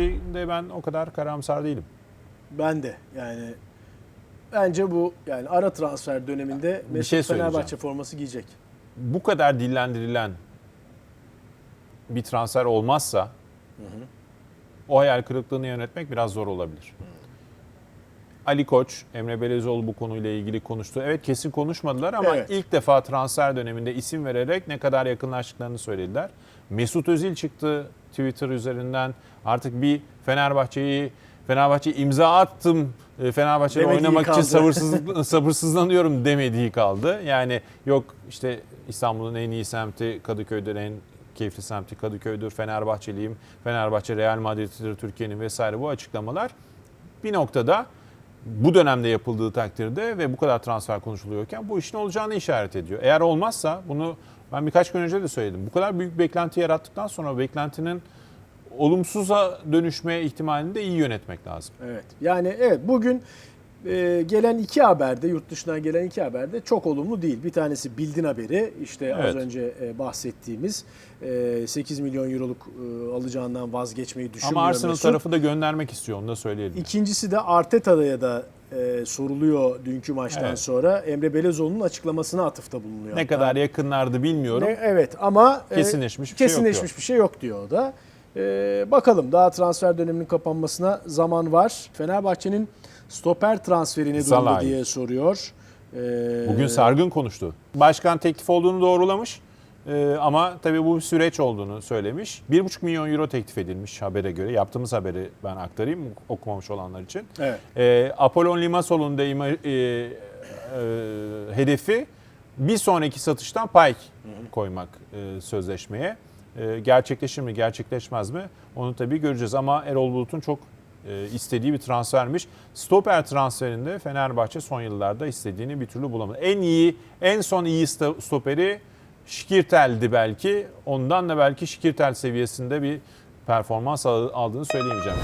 işinde ben o kadar karamsar değilim. Ben de yani bence bu yani ara transfer döneminde Mesut şey söyleyeceğim. Fenerbahçe forması giyecek. Bu kadar dillendirilen bir transfer olmazsa o hayal kırıklığını yönetmek biraz zor olabilir. Ali Koç, Emre Belezoğlu bu konuyla ilgili konuştu. Evet kesin konuşmadılar ama Evet. ilk defa transfer döneminde isim vererek ne kadar yakınlaştıklarını söylediler. Mesut Özil çıktı Twitter üzerinden. Artık bir Fenerbahçe'yi Fenerbahçe imza attım. e, Fenerbahçe'de Demediği oynamak için kaldı. sabırsızlık, sabırsızlanıyorum demediği kaldı. Yani yok işte İstanbul'un en iyi semti Kadıköy'den en keyifli semti Kadıköy'dür. Fenerbahçeliyim. Fenerbahçe Real Madrid'dir Türkiye'nin vesaire bu açıklamalar bir noktada bu dönemde yapıldığı takdirde ve bu kadar transfer konuşuluyorken bu işin olacağını işaret ediyor. Eğer olmazsa bunu ben birkaç gün önce de söyledim. Bu kadar büyük beklenti yarattıktan sonra beklentinin olumsuza dönüşme ihtimalini de iyi yönetmek lazım. Evet. Yani evet bugün e, gelen iki haberde yurt dışından gelen iki haberde çok olumlu değil. Bir tanesi Bildin haberi işte az Evet. önce e, bahsettiğimiz e, 8 milyon euroluk e, alacağından vazgeçmeyi düşünmüyor Ama Arsenal tarafı da göndermek istiyor onu da söyleyelim. İkincisi de Arteta'ya da e, soruluyor dünkü maçtan Evet. sonra. Emre Belezoğlu'nun açıklamasına atıfta bulunuyor. Ne hatta. kadar yakınlardı bilmiyorum. Ne- evet ama e, Kesinleşmiş bir şey yok kesinleşmiş diyor. bir şey yok diyor o da. E, bakalım daha transfer döneminin kapanmasına zaman var. Fenerbahçe'nin stoper transferi ne durumda diye soruyor. E, Bugün Sargın konuştu. Başkan teklif olduğunu doğrulamış. Ee, ama tabii bu bir süreç olduğunu söylemiş. 1,5 milyon euro teklif edilmiş habere göre. Yaptığımız haberi ben aktarayım okumamış olanlar için. Evet. Ee, Apollon Limassol'un da ima- e, e, hedefi bir sonraki satıştan pay koymak e, sözleşmeye. E, gerçekleşir mi, gerçekleşmez mi? Onu tabii göreceğiz ama Erol Bulut'un çok e, istediği bir transfermiş. Stoper transferinde Fenerbahçe son yıllarda istediğini bir türlü bulamadı. En iyi, en son iyi sto- stoperi Şikirtel'di belki. Ondan da belki Şikirtel seviyesinde bir performans al- aldığını söyleyemeyeceğim.